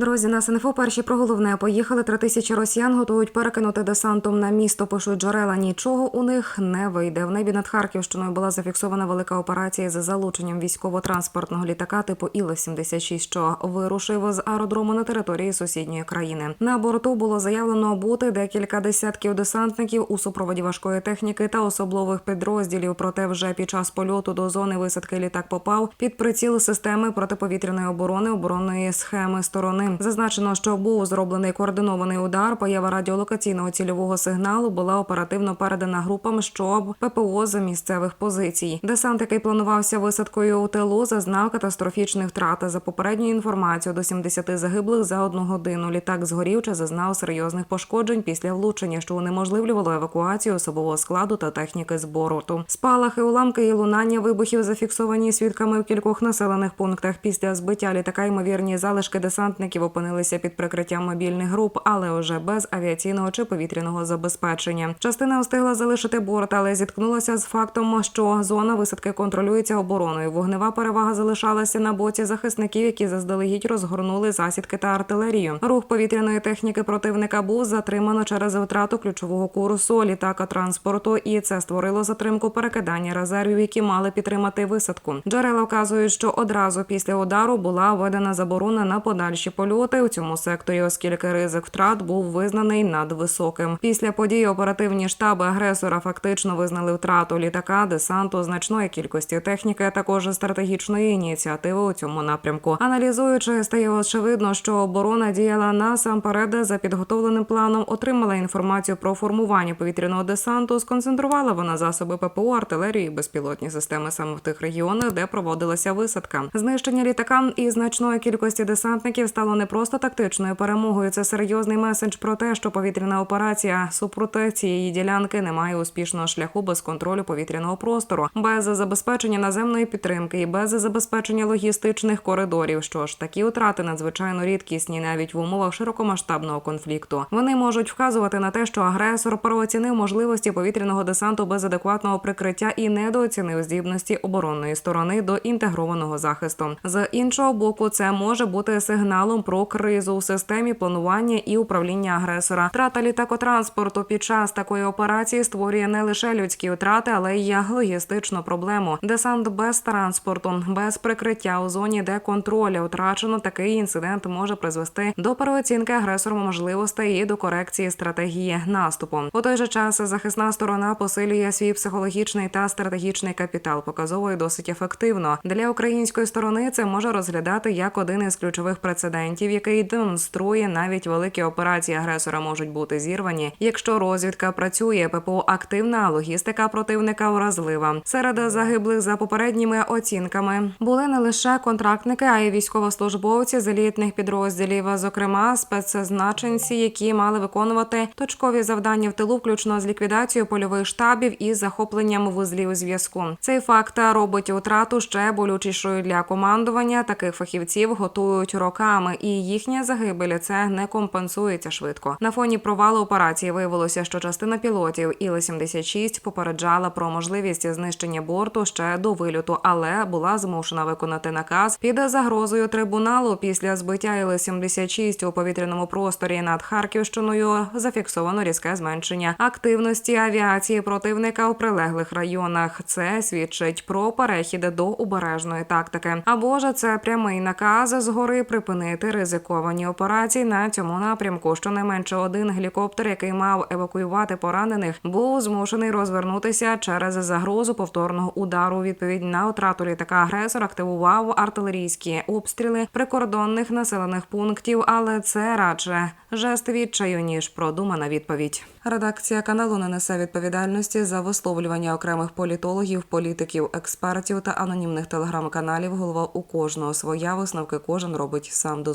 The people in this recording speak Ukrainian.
Друзі, на СНФО перші про головне поїхали. Три тисячі росіян готують перекинути десантом на місто. Пишуть джерела. Нічого у них не вийде. В небі над Харківщиною була зафіксована велика операція за залученням військово-транспортного літака типу Іл-76, що вирушив з аеродрому на території сусідньої країни. На борту було заявлено бути декілька десятків десантників у супроводі важкої техніки та особливих підрозділів. Проте вже під час польоту до зони висадки літак попав під приціл системи протиповітряної оборони оборонної схеми сторони. Зазначено, що був зроблений координований удар. Поява радіолокаційного цільового сигналу була оперативно передана групам, щоб ППО за місцевих позицій. Десант, який планувався висадкою у тилу, зазнав катастрофічних втрат. За попередньою інформацією, до 70 загиблих за одну годину. Літак згорів чи зазнав серйозних пошкоджень після влучення, що унеможливлювало евакуацію особового складу та техніки з борту. Спалахи, уламки і лунання вибухів зафіксовані свідками в кількох населених пунктах. Після збиття літака ймовірні залишки десантників опинилися під прикриттям мобільних груп, але вже без авіаційного чи повітряного забезпечення. Частина встигла залишити борт, але зіткнулася з фактом, що зона висадки контролюється обороною. Вогнева перевага залишалася на боці захисників, які заздалегідь розгорнули засідки та артилерію. Рух повітряної техніки противника був затримано через втрату ключового курсу літака транспорту, і це створило затримку перекидання резервів, які мали підтримати висадку. Джерела вказують, що одразу після удару була введена заборона на подальші польоти у цьому секторі, оскільки ризик втрат був визнаний надвисоким. Після події оперативні штаби агресора фактично визнали втрату літака, десанту, значної кількості техніки, а також стратегічної ініціативи у цьому напрямку. Аналізуючи, стає очевидно, що оборона діяла насамперед за підготовленим планом, отримала інформацію про формування повітряного десанту. Сконцентрувала вона засоби ППО, артилерію і безпілотні системи саме в тих регіонах, де проводилася висадка. Знищення літака і значної кількості десантників стало не просто тактичною перемогою. Це серйозний меседж про те, що повітряна операція супроти цієї ділянки не має успішного шляху без контролю повітряного простору, без забезпечення наземної підтримки і без забезпечення логістичних коридорів. Що ж, такі втрати надзвичайно рідкісні навіть в умовах широкомасштабного конфлікту. Вони можуть вказувати на те, що агресор переоцінив можливості повітряного десанту без адекватного прикриття і недооцінив здібності оборонної сторони до інтегрованого захисту. З іншого боку, це може бути сигналом про кризу у системі планування і управління агресора. Втрата літакотранспорту під час такої операції створює не лише людські втрати, але й логістичну проблему. Десант без транспорту, без прикриття у зоні, де контролю втрачено, такий інцидент може призвести до переоцінки агресором можливостей і до корекції стратегії наступу. У той же час захисна сторона посилює свій психологічний та стратегічний капітал. Показово і досить ефективно для української сторони. Це може розглядати як один із ключових прецедентів, який демонструє навіть великі операції агресора можуть бути зірвані, якщо розвідка працює, ППО активна, логістика противника вразлива. Серед загиблих за попередніми оцінками були не лише контрактники, а й військовослужбовці з елітних підрозділів, зокрема спецзначенці, які мали виконувати точкові завдання в тилу, включно з ліквідацією польових штабів і захопленням вузлів зв'язку. Цей факт робить втрату ще болючішою для командування. Таких фахівців готують роками, і їхня загибель це не компенсується швидко. На фоні провалу операції виявилося, що частина пілотів Іл-76 попереджала про можливість знищення борту ще до вильоту, але була змушена виконати наказ під загрозою трибуналу. Після збиття Іл-76 у повітряному просторі над Харківщиною зафіксовано різке зменшення активності авіації противника у прилеглих районах. Це свідчить про перехід до обережної тактики. Або ж це прямий наказ згори припинити ризиковані операції на цьому напрямку. Щонайменше один гелікоптер, який мав евакуювати поранених, був змушений розвернутися через загрозу повторного удару. Відповідь на втрату літака агресор активував артилерійські обстріли прикордонних населених пунктів, але це радше жест відчаю ніж продумана відповідь. Редакція каналу не несе відповідальності за висловлювання окремих політологів, політиків, експертів та анонімних телеграм-каналів. Голова у кожного своя висновки кожен робить сам до